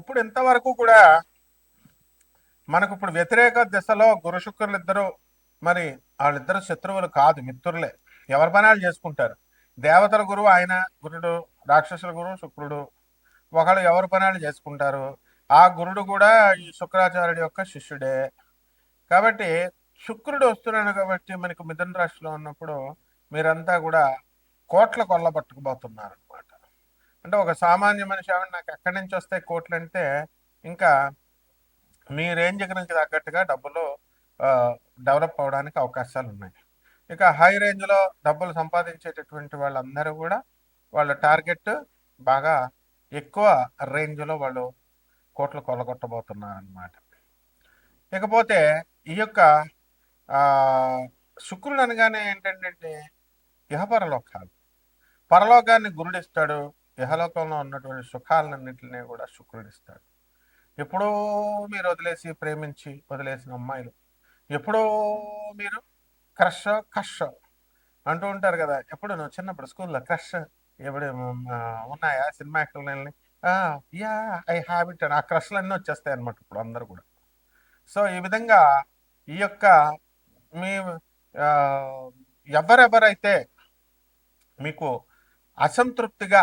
ఇప్పుడు ఇంతవరకు కూడా మనకు ఇప్పుడు వ్యతిరేక దిశలో గురు శుక్రులు ఇద్దరు మరి వాళ్ళిద్దరు శత్రువులు కాదు మిత్రులే. ఎవరి పనాలు చేసుకుంటారు? దేవతల గురువు ఆయన గురుడు రాక్షసుల గురువు శుక్రుడు. ఒకళ్ళు ఎవరి పనాలు చేసుకుంటారు? ఆ గురుడు కూడా ఈ శుక్రాచార్యుడి యొక్క శిష్యుడే. కాబట్టి శుక్రుడు వస్తున్నాడు కాబట్టి మనకు మిథున రాశిలో ఉన్నప్పుడు మీరంతా కూడా కోట్ల కొల్ల పట్టుకుపోతున్నారు అంటే ఒక సామాన్య మనిషి ఆవిడ నాకు ఎక్కడి నుంచి వస్తే కోట్లు అంటే ఇంకా మీ రేంజ్ నుంచి తగ్గట్టుగా డబ్బులు డెవలప్ అవడానికి అవకాశాలు ఉన్నాయి. ఇక హై రేంజ్లో డబ్బులు సంపాదించేటటువంటి వాళ్ళందరూ కూడా వాళ్ళ టార్గెట్ బాగా ఎక్కువ రేంజ్లో వాళ్ళు కోట్లు కొలగొట్టబోతున్నారనమాట ఇకపోతే ఈ యొక్క శుక్రుడు అనగానే ఏంటంటే ఇహపరలోకాలు. పరలోకాన్ని గురుడిస్తాడు ఇహలోకంలో ఉన్నటువంటి సుఖాలన్నింటినీ కూడా శుక్రుడు ఇస్తాడు ఎప్పుడో మీరు వదిలేసి ప్రేమించి వదిలేసిన అమ్మాయిలు ఎప్పుడో మీరు క్రష్ కష్ అంటూ ఉంటారు కదా ఎప్పుడు నువ్వు చిన్నప్పుడు స్కూల్లో క్రష్ ఎప్పుడు ఉన్నాయా సినిమా యాక్టర్లని యా ఐ హ్యాబిట్ అని ఆ క్రష్లు అన్నీ వచ్చేస్తాయి అనమాట ఇప్పుడు అందరు కూడా. సో ఈ విధంగా ఈ యొక్క మీ ఎవరెవరైతే మీకు అసంతృప్తిగా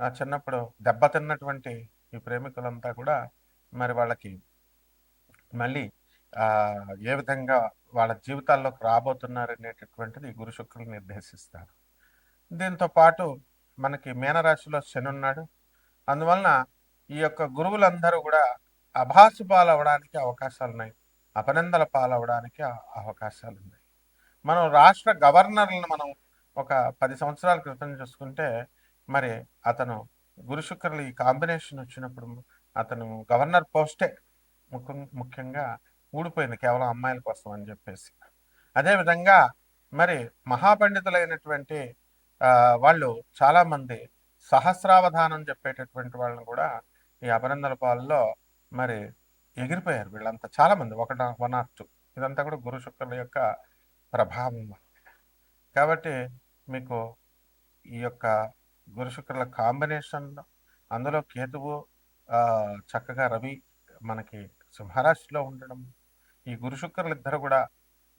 చిన్నప్పుడు దెబ్బతిన్నటువంటి ఈ ప్రేమికులంతా కూడా మరి వాళ్ళకి మళ్ళీ ఆ, ఏ విధంగా వాళ్ళ జీవితాల్లోకి రాబోతున్నారు అనేటటువంటిది ఈ గురు శుక్రులు నిర్దేశిస్తారు. దీంతో పాటు మనకి మీనరాశిలో శని ఉన్నాడు. అందువలన ఈ యొక్క గురువులందరూ కూడా అభాసు పాలవడానికి అవకాశాలు ఉన్నాయి అపనిందల పాలవడానికి అవకాశాలు ఉన్నాయి మనం రాష్ట్ర గవర్నర్లను మనం ఒక పది సంవత్సరాల క్రితం చూసుకుంటే మరి అతను గురు శుక్రులు ఈ కాంబినేషన్ వచ్చినప్పుడు అతను గవర్నర్ పోస్టే ముఖ్యం ముఖ్యంగా ఊడిపోయింది కేవలం అమ్మాయిల కోసం అని చెప్పేసి. అదేవిధంగా మరి మహాపండితులైనటువంటి వాళ్ళు చాలామంది సహస్రావధానం చెప్పేటటువంటి వాళ్ళని కూడా ఈ అభినందన పాలలో మరి ఎగిరిపోయారు వీళ్ళంతా చాలామంది. ఒక వన్ ఆర్ టూ. ఇదంతా కూడా గురు శుక్రుల యొక్క ప్రభావం కాబట్టి మీకు ఈ యొక్క గురు శుక్రుల కాంబినేషన్ అందులో కేతువు చక్కగా రవి మనకి సింహరాశిలో ఉండడం. ఈ గురు శుక్రులు ఇద్దరు కూడా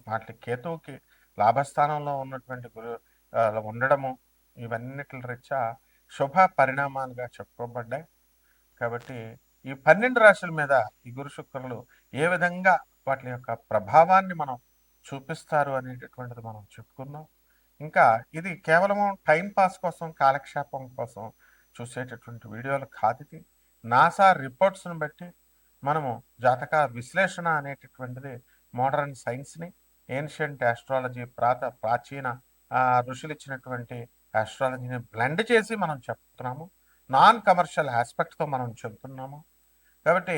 వాటి కేతువుకి లాభస్థానంలో ఉన్నటువంటి గురు ఉండడము ఇవన్నిటి రీత్యా శుభ పరిణామాలుగా చెప్పుకోబడ్డాయి. కాబట్టి ఈ పన్నెండు రాశుల మీద ఈ గురు శుక్రులు ఏ విధంగా వాటి యొక్క ప్రభావాన్ని మనం చూపిస్తారు అనేటటువంటిది మనం చెప్పుకుందాం. ఇంకా ఇది కేవలము టైం పాస్ కోసం కాలక్షేపం కోసం చూసేటటువంటి వీడియోలు కాదు ఇది. నాసా రిపోర్ట్స్ని బట్టి మనము జాతక విశ్లేషణ అనేటటువంటిది మోడర్న్ సైన్స్ని ఏన్షియంట్ ఆస్ట్రాలజీ ప్రాత ప్రాచీన ఋషులు ఇచ్చినటువంటి ఆస్ట్రాలజీని బ్లెండ్ చేసి మనం చెప్తున్నాము. నాన్ కమర్షియల్ ఆస్పెక్ట్తో మనం చెబుతున్నాము కాబట్టి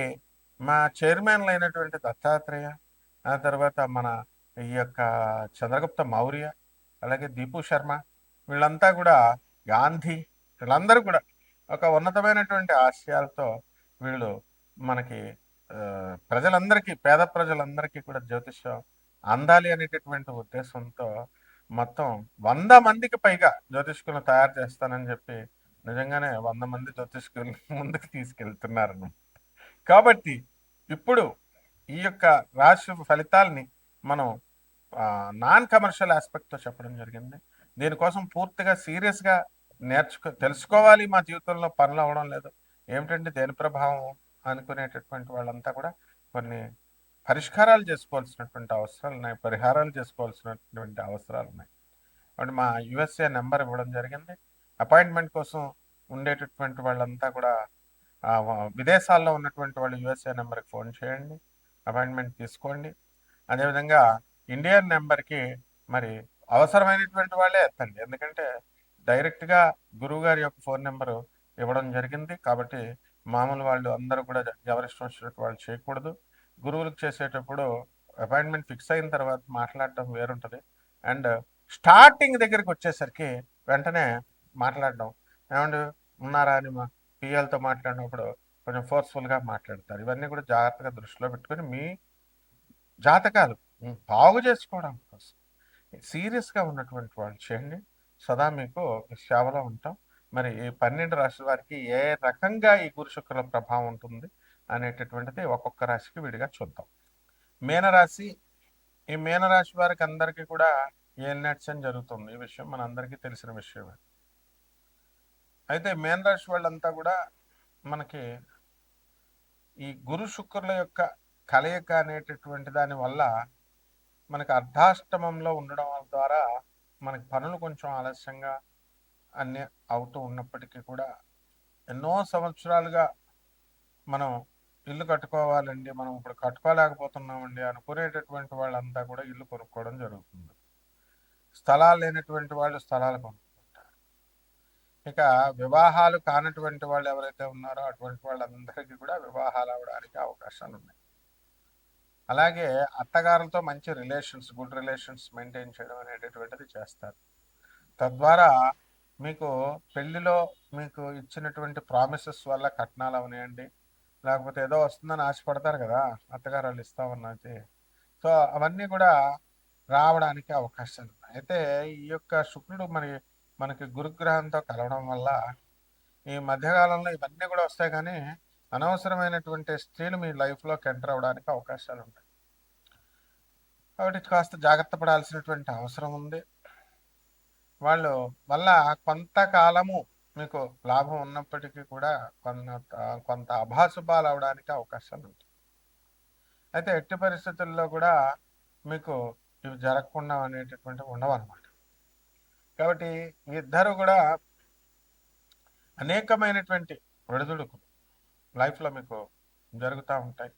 మా చైర్మన్లు అయినటువంటి దత్తాత్రేయ ఆ తర్వాత మన ఈ యొక్క చంద్రగుప్త మౌర్య అలాగే దీపు శర్మ వీళ్ళంతా కూడా గాంధీ వీళ్ళందరూ కూడా ఒక ఉన్నతమైనటువంటి ఆశయాలతో వీళ్ళు మనకి ప్రజలందరికీ పేద ప్రజలందరికీ కూడా జ్యోతిష్యం అందాలి అనేటటువంటి ఉద్దేశంతో మొత్తం వంద మందికి పైగా జ్యోతిష్కులను తయారు చేస్తానని చెప్పి నిజంగానే వంద మంది జ్యోతిష్కులు ముందుకు తీసుకెళ్తున్నారు కాబట్టి ఇప్పుడు ఈ యొక్క రాశి ఫలితాల్ని మనం నాన్ కమర్షియల్ ఆస్పెక్ట్తో చెప్పడం జరిగింది. దీనికోసం పూర్తిగా సీరియస్గా నేర్చుకో తెలుసుకోవాలి మా జీవితంలో పనులు అవ్వడం లేదు. ఏమిటంటే దేని ప్రభావం అనుకునేటటువంటి వాళ్ళంతా కూడా కొన్ని పరిష్కారాలు చేసుకోవాల్సినటువంటి అవసరాలు ఉన్నాయి పరిహారాలు చేసుకోవాల్సినటువంటి అవసరాలు ఉన్నాయి. కాబట్టి మా యుఎస్ఏ నెంబర్ ఇవ్వడం జరిగింది. అపాయింట్మెంట్ కోసం ఉండేటటువంటి వాళ్ళంతా కూడా విదేశాల్లో ఉన్నటువంటి వాళ్ళు యుఎస్ఏ నెంబర్కి ఫోన్ చేయండి. అపాయింట్మెంట్ తీసుకోండి. అదేవిధంగా ఇండియన్ నెంబర్కి మరి అవసరమైనటువంటి వాళ్ళే ఎత్తండి. ఎందుకంటే డైరెక్ట్గా గురువు గారి యొక్క ఫోన్ నెంబరు ఇవ్వడం జరిగింది. కాబట్టి మామూలు వాళ్ళు అందరూ కూడా ఎవరిష్టం వచ్చినట్టు వాళ్ళు చేయకూడదు. గురువులకు చేసేటప్పుడు అపాయింట్మెంట్ ఫిక్స్ అయిన తర్వాత మాట్లాడటం వేరుంటుంది. అండ్ స్టార్టింగ్ దగ్గరికి వచ్చేసరికి వెంటనే మాట్లాడడం. ఏమండి ఉన్నారా అని మా పిఎల్తో మాట్లాడినప్పుడు కొంచెం ఫోర్స్ఫుల్గా మాట్లాడతారు. ఇవన్నీ కూడా జాగ్రత్తగా దృష్టిలో పెట్టుకొని మీ జాతకాలు బాగు చేసుకోవడం కోసం. సీరియస్గా ఉన్నటువంటి వాళ్ళు చేయండి. సదా మీకు సేవలో ఉంటాం. మరి ఈ పన్నెండు రాశుల వారికి ఏ రకంగా ఈ గురు శుక్రుల ప్రభావం ఉంటుంది అనేటటువంటిది ఒక్కొక్క రాశికి విడిగా చూద్దాం. మీనరాశి ఈ మీనరాశి వారికి అందరికీ కూడా ఏ నడిచని జరుగుతుంది. ఈ విషయం మన అందరికీ తెలిసిన విషయమే. అయితే మీనరాశి వాళ్ళంతా కూడా మనకి ఈ గురు శుక్రుల యొక్క కలయిక అనేటటువంటి దాని వల్ల మనకి అర్ధాష్టమంలో ఉండడం ద్వారా మనకి పనులు కొంచెం ఆలస్యంగా అన్ని అవుతూ ఉన్నప్పటికీ కూడా ఎన్నో సంవత్సరాలుగా మనం ఇల్లు కట్టుకోవాలండి మనం ఇప్పుడు కట్టుకోలేకపోతున్నామండి అనుకునేటటువంటి వాళ్ళంతా కూడా ఇల్లు కొనుక్కోవడం జరుగుతుంది. స్థలాలు లేనటువంటి వాళ్ళు స్థలాలు కొనుక్కుంటారు. ఇక వివాహాలు కానటువంటి వాళ్ళు ఎవరైతే ఉన్నారో అటువంటి వాళ్ళందరికీ కూడా వివాహాలు అవడానికి అవకాశాలు ఉన్నాయి అలాగే అత్తగారులతో మంచి రిలేషన్స్ గుడ్ రిలేషన్స్ మెయింటైన్ చేయడం అనేటటువంటిది చేస్తారు. తద్వారా మీకు పెళ్ళిలో మీకు ఇచ్చినటువంటి ప్రామిసెస్ వల్ల కట్నాలు అవనియండి లేకపోతే ఏదో వస్తుందని ఆశపడతారు కదా అత్తగారు వాళ్ళు ఇస్తామన్నది. సో అవన్నీ కూడా రావడానికి అవకాశాలు ఉన్నాయి. అయితే ఈ యొక్క శుక్రుడు మరి మనకి గురుగ్రహంతో కలవడం వల్ల ఈ మధ్యకాలంలో ఇవన్నీ కూడా వస్తాయి కానీ అనవసరమైనటువంటి స్త్రీలు మీ లైఫ్లోకి ఎంటర్ అవ్వడానికి అవకాశాలు ఉంటాయి. కాబట్టి కాస్త జాగ్రత్త పడాల్సినటువంటి అవసరం ఉంది. వాళ్ళు వల్ల కొంతకాలము మీకు లాభం ఉన్నప్పటికీ కూడా కొంత కొంత అభాశుభాలు అవడానికి అవకాశాలు ఉంటాయి. అయితే ఎట్టి పరిస్థితుల్లో కూడా మీకు ఇవి జరగకుండా అనేటటువంటి ఉండవు అనమాట కాబట్టి ఇద్దరు కూడా అనేకమైనటువంటి విడుదలకు లైఫ్లో మీకు జరుగుతూ ఉంటాయి.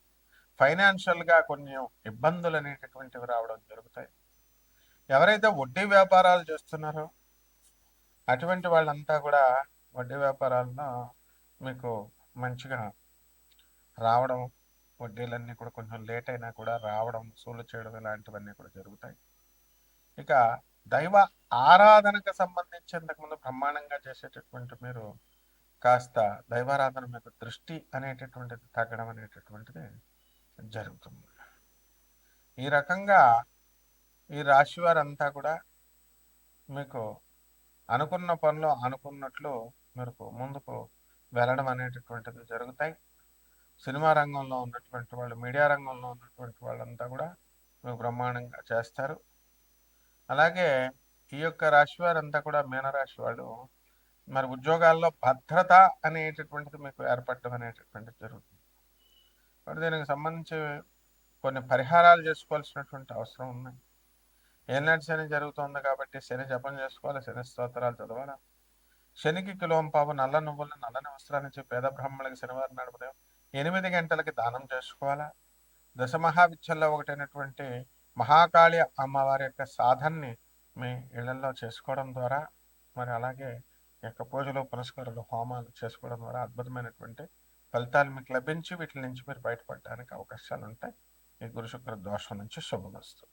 ఫైనాన్షియల్గా కొన్ని ఇబ్బందులు అనేటటువంటివి రావడం జరుగుతాయి. ఎవరైతే వడ్డీ వ్యాపారాలు చేస్తున్నారో అటువంటి వాళ్ళంతా కూడా వడ్డీ వ్యాపారాల్లో మీకు మంచిగా రావడం వడ్డీలన్నీ కూడా కొంచెం లేట్ అయినా కూడా రావడం వసూలు చేయడం ఇలాంటివన్నీ కూడా జరుగుతాయి. ఇక దైవ ఆరాధనకు సంబంధించి ఇంతకుముందు బ్రహ్మాండంగా చేసేటటువంటి మీరు కాస్త దైవారాధన మీద దృష్టి అనేటటువంటిది తగ్గడం అనేటటువంటిది జరుగుతుంది. ఈ రకంగా ఈ రాశి వారంతా కూడా మీకు అనుకున్న పనులు అనుకున్నట్లు మీరు ముందుకు వెళ్ళడం అనేటటువంటిది జరుగుతాయి. సినిమా రంగంలో ఉన్నటువంటి వాళ్ళు మీడియా రంగంలో ఉన్నటువంటి వాళ్ళంతా కూడా మీకు బ్రహ్మాండంగా చేస్తారు. అలాగే ఈ యొక్క రాశి వారంతా కూడా మీనరాశి వాళ్ళు మరి ఉద్యోగాల్లో భద్రత అనేటటువంటిది మీకు ఏర్పడడం అనేటటువంటిది జరుగుతుంది. మరి దీనికి సంబంధించి కొన్ని పరిహారాలు చేసుకోవాల్సినటువంటి అవసరం ఉన్నాయి ఏనాటి శని జరుగుతుంది కాబట్టి శని జపం చేసుకోవాలి శని స్తోత్రాలు చదవాలి? శనికి కిలోంపావు నల్ల నువ్వులు నల్లని వస్త్రాన్ని ఇచ్చి పేద బ్రాహ్మణులకి శనివారం నడుపుదాం ఎనిమిది గంటలకి దానం చేసుకోవాలా? దశ మహావిద్యల్లో ఒకటైనటువంటి మహాకాళి అమ్మవారి యొక్క సాధనని మీ ఇళ్ళలో చేసుకోవడం ద్వారా మరి అలాగే యొక్క పూజలు పునస్కారాలు హోమాలు చేసుకోవడం ద్వారా అద్భుతమైనటువంటి ఫలితాలు మీకు లభించి వీటి నుంచి మీరు బయటపడడానికి అవకాశాలు ఉంటాయి ఈ గురు శుక్ర దోషం నుంచి శుభమస్తు